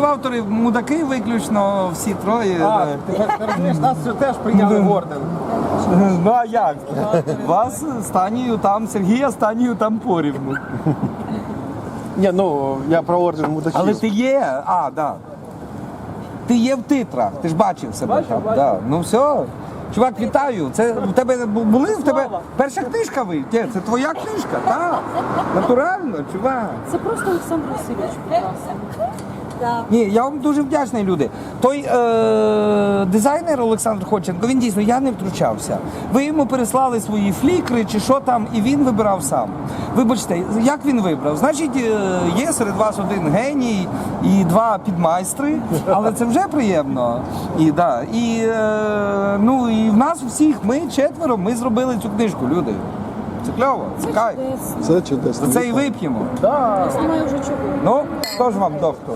Співавтори мудаки виключно всі троє. А, да. ти, ти розумієш, нас це теж прийняли в орден. Ну а як? Вас станію там, Сергія станію там порівну. Ні, ну я про орден мудаків. Але ти є, а, да. Ти є в титрах, ти ж бачив себе Бачив, там. бачив. Да. Ну все. Чувак, вітаю. Це у тебе бу- були в тебе перша книжка ви? Ні, це твоя книжка, так. Натурально, чувак. Це просто Олександр Васильович прекрасний. Ні, я вам дуже вдячний, люди. Той е- дизайнер Олександр Ходченко, він дійсно я не втручався. Ви йому переслали свої флікри чи що там, і він вибирав сам. Вибачте, як він вибрав? Значить, е, є серед вас один геній і два підмайстри, але це вже приємно. І, да, і, е- ну, і в нас всіх, ми четверо, ми зробили цю книжку, люди. Це кльово, це кайф. Чудесно. Це чудесно. Це і вип'ємо. Да. Немає вже чого. Ну, хто ж вам доктор?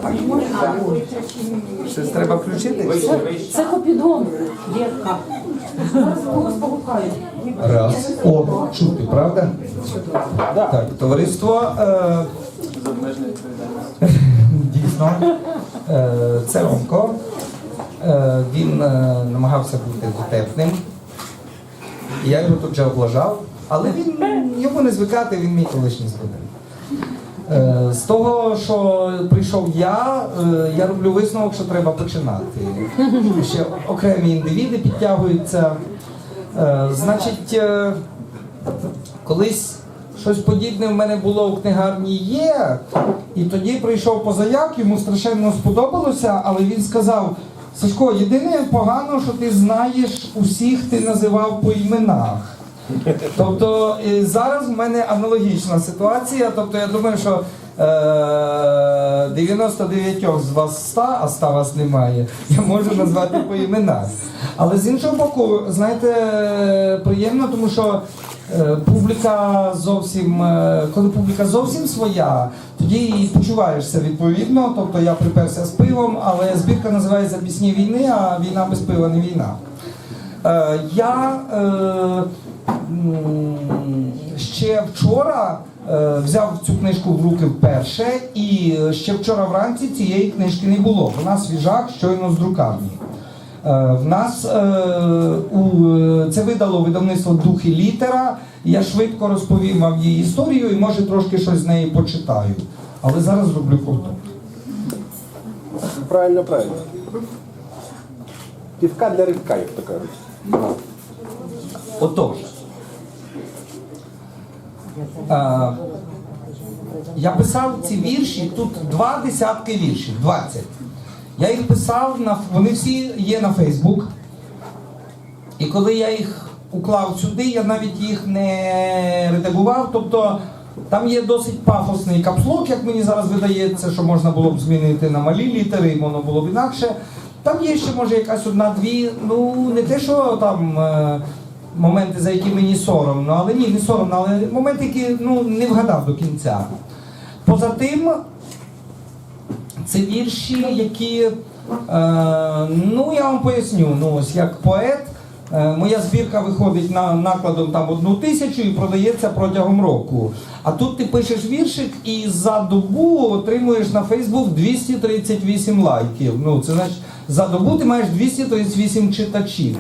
Щось треба включити? Це. Дівка. Зараз когось. Раз. О, чути, правда? Так, товариство. Е... Дійсно. Е, це Ромко. Е, він е, намагався бути дотепним. Я його тут вже облажав, але він йому не звикати, він мій колишній студент. Е, З того, що прийшов я, е, я роблю висновок, що треба починати. Ще окремі індивіди підтягуються. Е, Значить, колись щось подібне в мене було у книгарні є, і тоді прийшов позаяк, йому страшенно сподобалося, але він сказав: Сашко, єдине погано, що ти знаєш усіх ти називав по іменах. Тобто е, зараз в мене аналогічна ситуація. Тобто я думаю, що е, 99 з вас 100, а 100 вас немає, я можу назвати по іменах. Але з іншого боку, знаєте, приємно, тому що е, публіка зовсім, е, коли публіка зовсім своя, тоді і почуваєшся відповідно. Тобто я приперся з пивом, але збірка називається Пісні війни, а війна без пива не війна. Е, я е, ще вчора е, взяв цю книжку в руки вперше, і ще вчора вранці цієї книжки не було. Вона свіжак щойно з друкарні. Е, В нас е, у, це видало видавництво Дух і літера. Я швидко розповім вам її історію і може трошки щось з неї почитаю. Але зараз зроблю ковток. Правильно, правильно. Півка для рибка, як то кажуть. Отож. Е, я писав ці вірші, тут два десятки віршів, 20. Я їх писав, на, вони всі є на Фейсбук. І коли я їх уклав сюди, я навіть їх не редагував. Тобто там є досить пафосний капслок, як мені зараз видається, що можна було б змінити на малі літери, і воно було б інакше. Там є ще, може, якась одна-дві, ну не те, що там е, моменти, за які мені соромно, але ні, не соромно, але моменти, які ну, не вгадав до кінця. Поза тим, це вірші, які, е, ну я вам поясню, ну ось як поет, е, моя збірка виходить на накладом там одну тисячу і продається протягом року. А тут ти пишеш віршик і за добу отримуєш на Фейсбук 238 лайків. Ну це значить за добу ти маєш 238 читачів.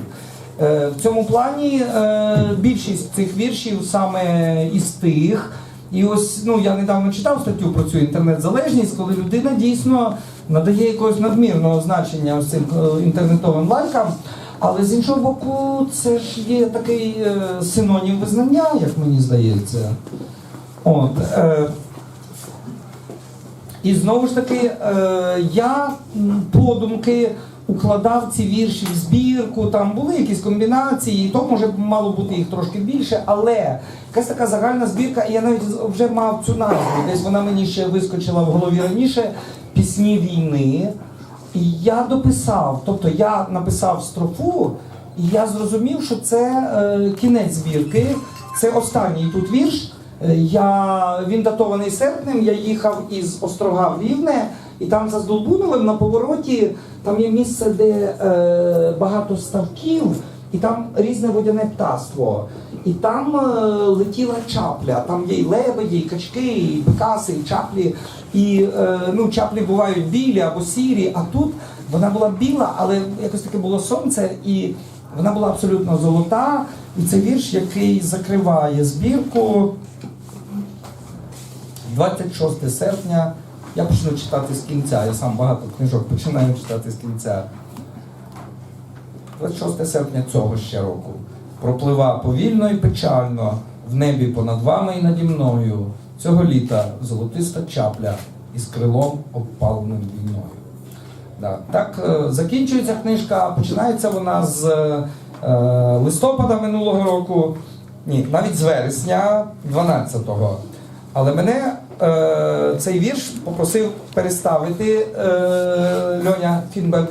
Е, В цьому плані е, більшість цих віршів саме із тих. І ось ну я недавно читав статтю про цю інтернет-залежність, коли людина дійсно надає якогось надмірного значення ось цим е, інтернетовим лайкам. Але з іншого боку, це ж є такий синонім визнання, як мені здається. От, і знову ж таки, я подумки укладав ці вірші в збірку, там були якісь комбінації, і то може мало бути їх трошки більше, але якась така загальна збірка, і я навіть вже мав цю назву. Десь вона мені ще вискочила в голові раніше пісні війни. І я дописав, тобто я написав строфу, і я зрозумів, що це е, кінець збірки, це останній тут вірш. Е, Я, він датований серпнем, я їхав із острога в Рівне, і там за Здолбуновим на повороті там є місце, де е, багато ставків, і там різне водяне птаство. І там е, летіла чапля, там є і лебеді, і качки, і бекаси, і чаплі. І е, ну, чаплі бувають білі або сірі, а тут вона була біла, але якось таке було сонце, і вона була абсолютно золота. І це вірш, який закриває збірку. 26 серпня. Я почну читати з кінця. Я сам багато книжок починаю читати з кінця. 26 серпня цього ще року. Проплива повільно і печально в небі понад вами і наді мною. Цього літа золотиста чапля із крилом обпаленим війною. Да. Так е, закінчується книжка, починається вона з е, листопада минулого року, ні, навіть з вересня 12-го. Але мене е, цей вірш попросив переставити е, Льоня Фінберг,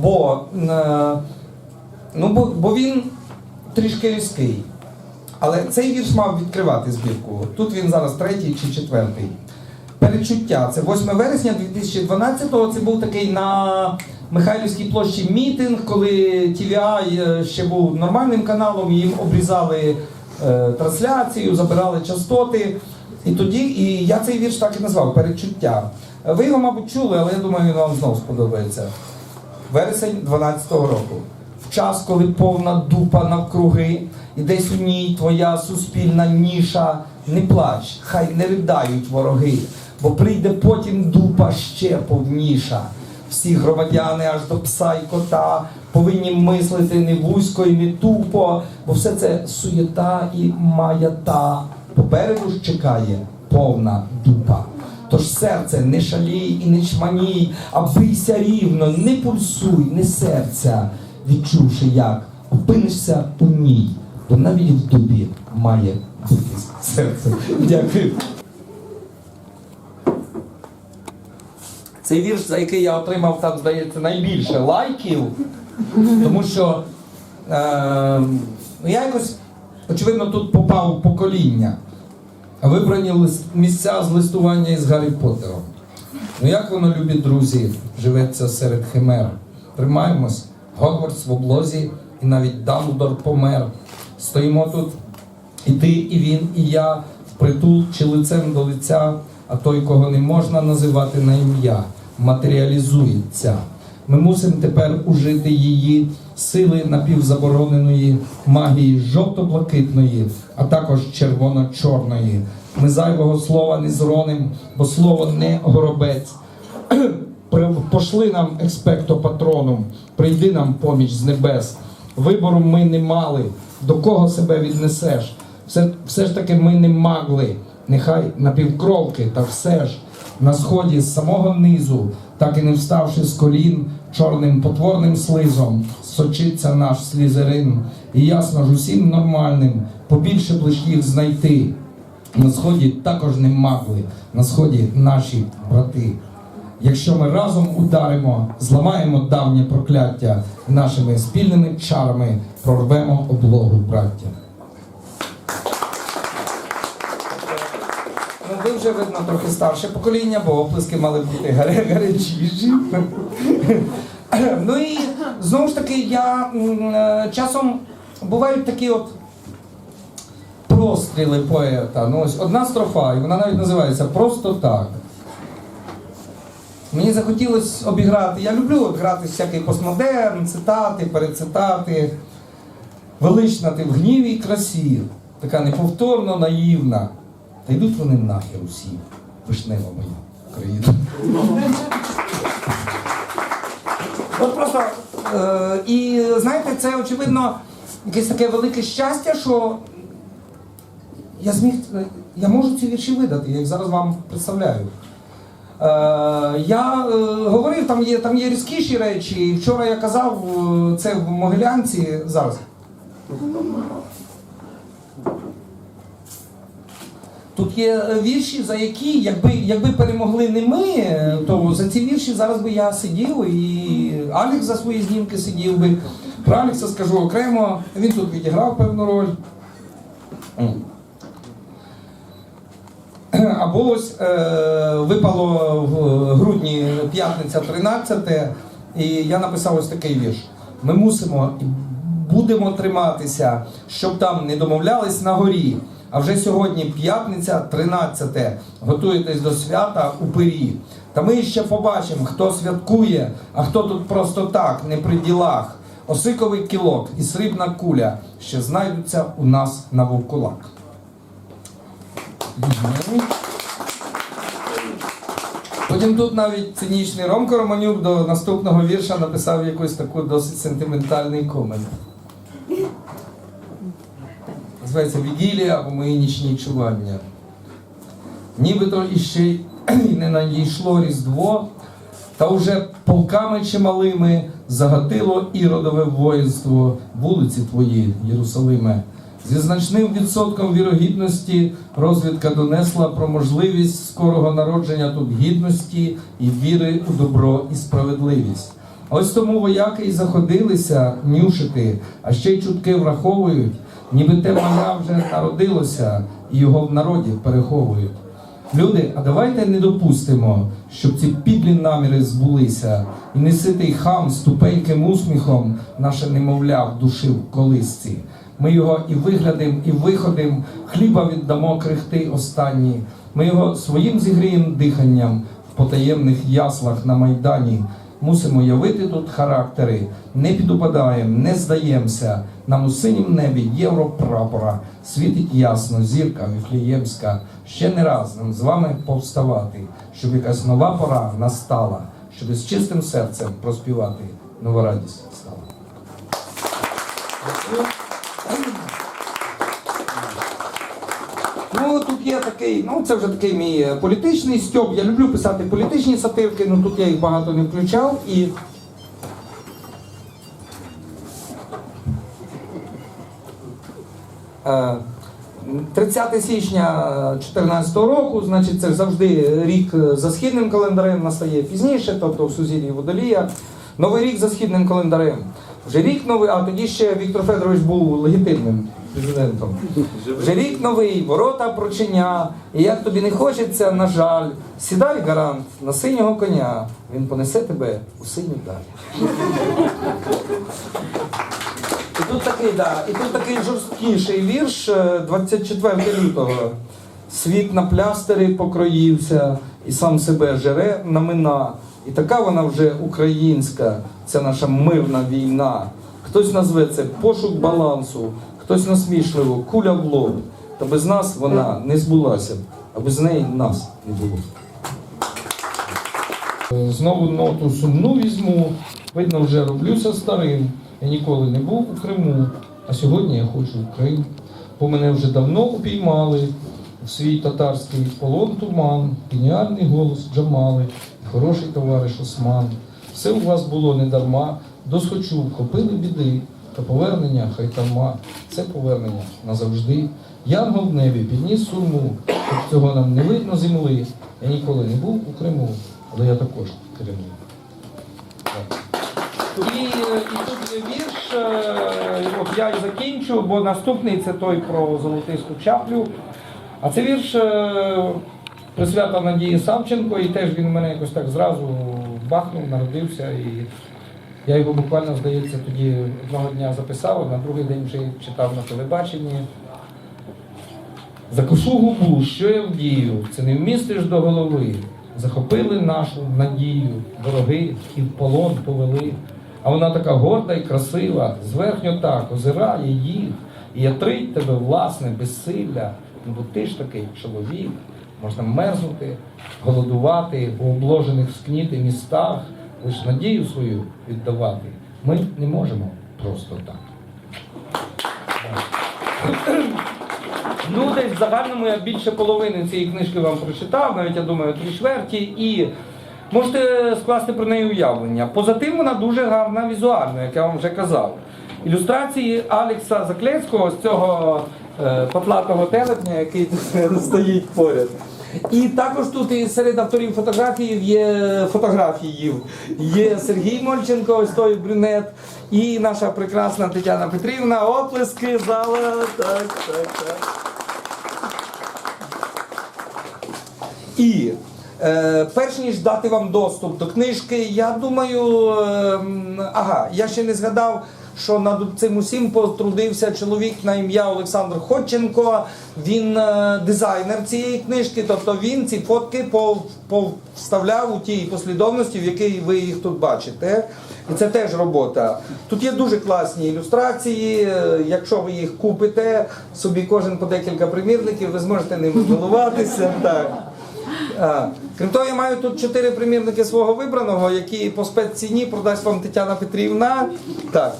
бо, е, ну, бо, бо він трішки різкий. Але цей вірш мав відкривати збірку. Тут він зараз третій чи четвертий. Перечуття. Це 8 вересня 2012-го. Це був такий на Михайлівській площі мітинг, коли TVI е, ще був нормальним каналом, їм обрізали е, трансляцію, забирали частоти. І тоді, і я цей вірш так і назвав Перечуття. Ви його, мабуть, чули, але я думаю, він вам знову сподобається. Вересень 12-го року. В час, коли повна дупа навкруги, і десь у ній твоя суспільна ніша. Не плач, хай не ридають вороги, бо прийде потім дупа ще повніша. Всі громадяни аж до пса й кота повинні мислити не вузько і не тупо, бо все це суєта і маята. Попереду ж чекає повна дупа. Тож серце не шалій і не чманій, а бийся рівно, не пульсуй, не серця, відчувши, як опинишся у ній, бо навіть в дубі має битись серце. Дякую. Цей вірш, за який я отримав там, здається, найбільше лайків, тому що е, я якось, очевидно, тут попав покоління. Вибрані місця з листування із Гаррі Поттером. Ну як воно, любі друзі, живеться серед химер. Тримаємось, Гогвартс в облозі, і навіть Дамблдор помер. Стоїмо тут, і ти, і він, і я, впритул чи лицем до лиця, а той, кого не можна називати на ім'я, матеріалізується. Ми мусимо тепер ужити її сили напівзабороненої магії жовто-блакитної, а також червоно-чорної. Ми зайвого слова не зроним, бо слово не горобець. Пошли нам експекто патроном, прийди нам поміч з небес. Вибору ми не мали, до кого себе віднесеш. Все, все ж таки ми не магли, нехай напівкровки, та все ж на сході з самого низу, так і не вставши з колін, чорним потворним слизом, сочиться наш слізерин. І ясно ж усім нормальним, побільше б лиш знайти. На сході також не магли, на сході наші брати. Якщо ми разом ударимо, зламаємо давнє прокляття, нашими спільними чарами прорвемо облогу браття. Ну, ви вже видно трохи старше покоління, бо оплески мали бути гаря- гарячіші. ну і знову ж таки, я е, часом бувають такі от простріли поета. Ну, ось одна строфа, і вона навіть називається Просто так. Мені захотілося обіграти. Я люблю грати всякий постмодерн, цитати, перецитати. Велична ти в гніві й красі, така неповторно наївна. Та йдуть вони нахер усі, вишнева моя Україна. От просто, е, і знаєте, це очевидно якесь таке велике щастя, що я зміг, я можу ці вірші видати, я їх зараз вам представляю. Е, я е, говорив, там є, там є різкіші речі. І Вчора я казав е, це в Могилянці зараз. Тут є е, вірші, за які, якби, якби перемогли не ми, е, то за ці вірші зараз би я сидів і Алекс за свої знімки сидів би. Про Алекса скажу окремо, він тут відіграв певну роль. Або ось е, випало в грудні п'ятниця 13, і я написав ось такий вірш. Ми мусимо будемо триматися, щоб там не домовлялись на горі. А вже сьогодні п'ятниця, 13. Готуєтесь до свята у пирі. Та ми ще побачимо, хто святкує, а хто тут просто так, не при ділах. Осиковий кілок і срібна куля ще знайдуться у нас на вовкулак. Потім тут навіть цинічний Ромко Романюк до наступного вірша написав якийсь таку досить сентиментальний комент. Називається Вігілія або мої нічні чування. Нібито іще й не надійшло Різдво, та уже полками чималими загатило іродове воїнство вулиці твої, Єрусалиме. Зі значним відсотком вірогідності розвідка донесла про можливість скорого народження тут гідності і віри у добро і справедливість. Ось тому вояки й заходилися нюшити, а ще й чутки враховують, ніби те маля вже народилося, і його в народі переховують. Люди, а давайте не допустимо, щоб ці підлі наміри збулися, і неситий хам з тупеньким усміхом наше немовля вдушив в колисці. Ми його і виглядим, і виходим, хліба віддамо крихти останні. Ми його своїм зігрієм диханням в потаємних яслах на майдані. Мусимо явити тут характери, не підупадаємо, не здаємося. Нам у синім небі європрапора світить ясно, зірка віфліємська. Ще не раз нам з вами повставати, щоб якась нова пора настала, щоб з чистим серцем проспівати нова радість стала. Ну, тут є такий, ну це вже такий мій е, політичний стьоп. Я люблю писати політичні сатирки, ну тут я їх багато не включав і. Е, 30 січня 2014 року, значить, це завжди рік е, за східним календарем настає пізніше, тобто в сузір'ї Водолія. Новий рік за східним календарем. Вже рік новий, а тоді ще Віктор Федорович був легітимним президентом. Вже рік новий, ворота прочиня. І як тобі не хочеться, на жаль, сідай гарант на синього коня. Він понесе тебе у синю даль. І тут такий, да, і тут такий жорсткіший вірш е, 24 лютого. Світ на плястери покроївся і сам себе жере на мина. І така вона вже українська, ця наша мирна війна. Хтось назве це пошук балансу, хтось насмішливо, куля в лоб. Та без нас вона не збулася, а без неї нас не було. Знову ноту сумну візьму. Видно, вже роблюся старим. Я ніколи не був у Криму, а сьогодні я хочу в Крим. Бо мене вже давно упіймали в свій татарський полон туман, геніальний голос Джамали, хороший товариш Осман. Все у вас було не дарма, досхочу, вхопили біди, та повернення хай тама. Це повернення назавжди. Янгол в небі підніс сурму, хоч цього нам не видно земли. Я ніколи не був у Криму, але я також Криму. І, і тут є вірш, е, от я і закінчу, бо наступний це той про золотисту чаплю. А це вірш е, присвята Надії Савченко, і теж він мене якось так зразу бахнув, народився. І я його буквально, здається, тоді одного дня записав, а на другий день вже читав на телебаченні. Закушу губу, що я вдію, це не вмістиш до голови. Захопили нашу надію, вороги і в полон повели. А вона така горда і красива, зверхньо так озирає їх, і ятрить тебе власне безсилля. Ну бо ти ж такий чоловік, можна мерзнути, голодувати у обложених скніти містах, лиш надію свою віддавати. Ми не можемо просто так. Ну, десь в загальному я більше половини цієї книжки вам прочитав, навіть я думаю, три чверті, і можете скласти про неї уявлення. Поза тим вона дуже гарна візуально, як я вам вже казав. Ілюстрації Алекса Заклецького з цього е, потлатого телепня, який стоїть поряд. І також тут і серед авторів фотографій є фотографії. Є Сергій Мольченко, ось той брюнет, і наша прекрасна Тетяна Петрівна. Оплески, зала. Так, так, так. І е, перш ніж дати вам доступ до книжки, я думаю, е, ага, я ще не згадав що над цим усім потрудився чоловік на ім'я Олександр Ходченко. Він е, дизайнер цієї книжки, тобто він ці фотки пов- повставляв у тій послідовності, в якій ви їх тут бачите. І це теж робота. Тут є дуже класні ілюстрації. е, Якщо ви їх купите, собі кожен по декілька примірників, ви зможете ними милуватися. Так. Крім того, я маю тут чотири примірники свого вибраного, які по спецціні продасть вам Тетяна Петрівна. Так.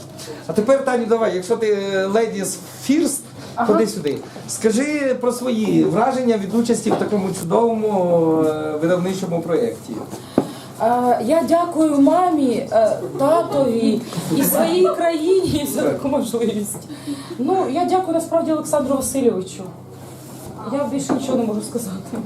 А тепер, Таню, давай, якщо ти ladies first, ходи сюди. Скажи про свої враження від участі в такому чудовому е, видавничому проєкті. Е, Я дякую мамі, е, татові і своїй країні за таку можливість. Ну, я дякую насправді Олександру Васильовичу. Я більше нічого не можу сказати.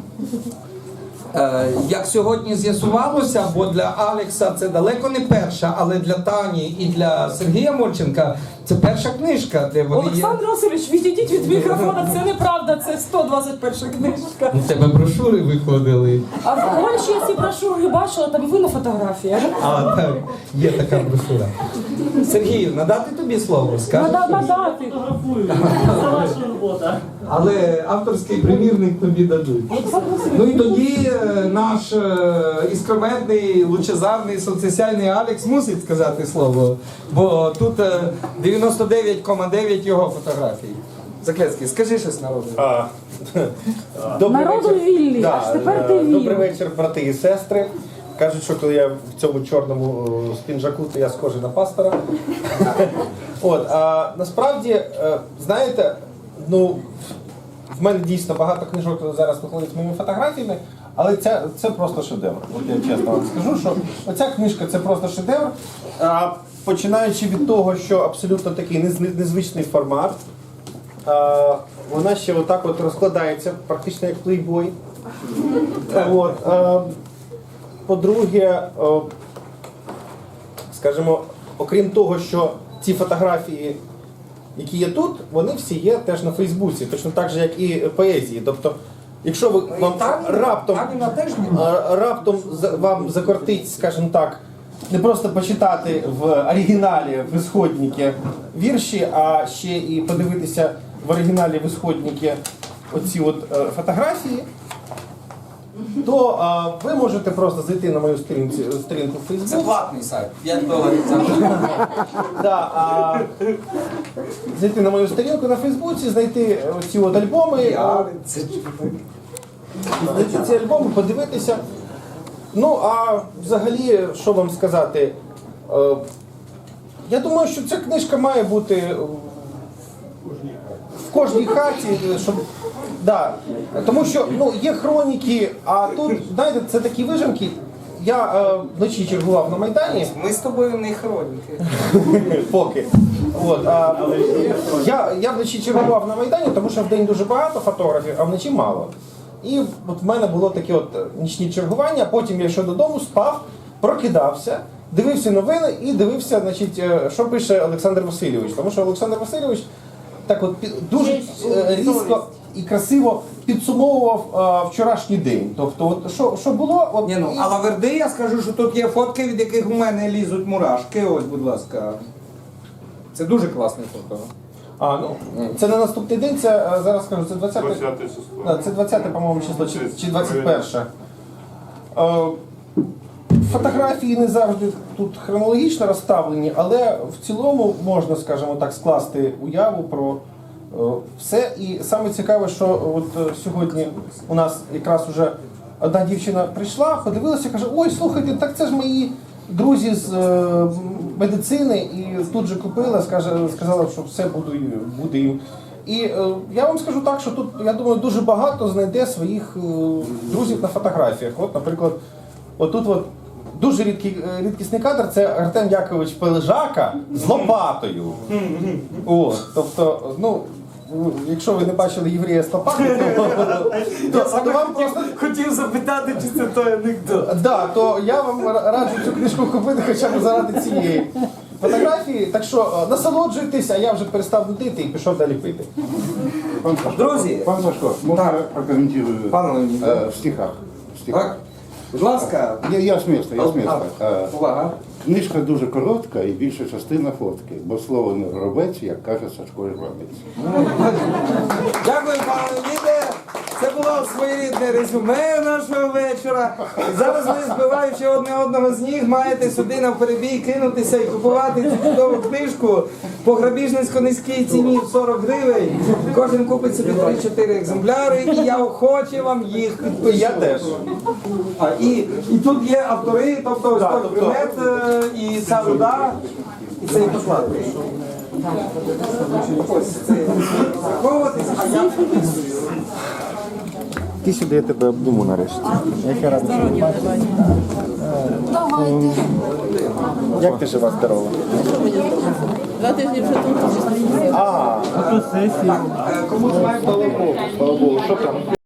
Е, Як сьогодні з'ясувалося, бо для Алекса це далеко не перша, але для Тані і для Сергія Морченка це перша книжка, де вони є. Олександр Васильович, відійдіть від мікрофона, це неправда, це 121 книжка. У тебе брошури виходили. А в раніше я ці брошури бачила, там ви на фотографіях. А, так, є така брошура. Сергію, надати тобі слово, скажеш? Нада- Надати. Це ваша робота. Але авторський примірник тобі дадуть. Ну і тоді е, наш е, іскрометний, лучезарний, соцсоціальний Алекс мусить сказати слово, бо тут е, 99,9 його фотографій. Заклецький, скажи щось народу. А, Народу вільний, аж тепер ти е, вільний. Добрий вечір, брати і сестри. Кажуть, що коли я в цьому чорному е, спінжаку, то я схожий на пастора. От, а насправді, е, знаєте, ну, в мене дійсно багато книжок зараз виходить з моїми фотографіями, але це, це просто шедевр. От я чесно вам скажу, що оця книжка це просто шедевр. А, починаючи від того, що абсолютно такий незвичний формат. А, вона ще отак от розкладається, практично як плейбой. От, а, по-друге, скажімо, окрім того, що ці фотографії, які є тут, вони всі є теж на Фейсбуці, точно так же, як і поезії. Тобто, якщо ви вам раптом Таніна теж раптом вам закортить, скажімо так, не просто почитати в оригіналі в ісходнике вірші, а ще і подивитися в оригіналі в ісходнике оці от е, фотографії, то а, ви можете просто зайти на мою сторінці, сторінку в Це Facebook. платний сайт, 5 доларів. Да, а, зайти на мою сторінку на Фейсбуці, знайти ці от альбоми. а, знайти ці альбоми, подивитися. Ну, а взагалі, що вам сказати? Е, Я думаю, що ця книжка має бути е, в кожній хаті, щоб. Да. Тому що ну, є хроніки, а тут, знаєте, це такі вижимки. Я е, вночі чергував на Майдані. Ми з тобою не хроніки. Поки. От, а, я, я вночі чергував на Майдані, тому що вдень дуже багато фотографів, а вночі мало. І от в мене було таке от е, нічні чергування, потім я йшов додому, спав, прокидався, дивився новини і дивився, значить, е, що пише Олександр Васильович. Тому що Олександр Васильович так от під- дуже е, різко і красиво підсумовував е, вчорашній день. Тобто, от, що, що було, от, Ні, ну, і- а лаверди я скажу, що тут є фотки, від яких у мене лізуть мурашки. Ось, будь ласка. Це дуже класне фото. А, ну, це не наступний день, це е, зараз скажу, це 20 20 число. Да, це 20, по-моєму, число, чи, чи 21. Е, Фотографії не завжди тут хронологічно розставлені, але в цілому можна, скажімо так, скласти уяву про все. І саме цікаве, що от е, сьогодні у нас якраз уже одна дівчина прийшла, подивилася, каже: Ой, слухайте, так це ж мої друзі з е, медицини, і тут же купила, скаже, сказала, що все буду, буде їм. І е, я вам скажу так, що тут, я думаю, дуже багато знайде своїх е, друзів на фотографіях. От, наприклад, отут от дуже рідкий, е, рідкісний кадр це Артем Якович Пележака з лопатою. О, тобто, ну. Якщо ви не бачили єврея з лопатою, то, то, то вам просто Хотів запитати, чи це той анекдот. Да, то я вам раджу цю книжку купити хоча б заради цієї фотографії. Так що е, насолоджуйтесь, а я вже перестав нудити і пішов далі пити. Пан Сашко, Друзі. пан Сашко, можна я прокоментую Пане Леонід. е, в стихах? В стихах. Так? Будь ласка. Я, я с места, я с места. Е, Увага. Книжка дуже коротка і більша частина фотки, бо слово не гробець, як каже Сашко Гробець. Дякую, пане Леоніде. Це було своєрідне резюме нашого вечора. Зараз ви, збиваючи одне одного з ніг, маєте сюди на перебій кинутися і купувати цю чудову книжку по грабіжницько низькій ціні в 40 гривень. Кожен купить собі 3-4 екземпляри, і я охоче вам їх підпишу. Я теж. А, і, і тут є автори, тобто ось той тобто- е, і ця вода, і цей поклад. Ось це заховуватись, а я Ти сюди я тебе обдуму нарешті. Як я радий. Давайте. Як ти жива здорова? Два тижні вже тут. А, комусь має Слава Богу, що там?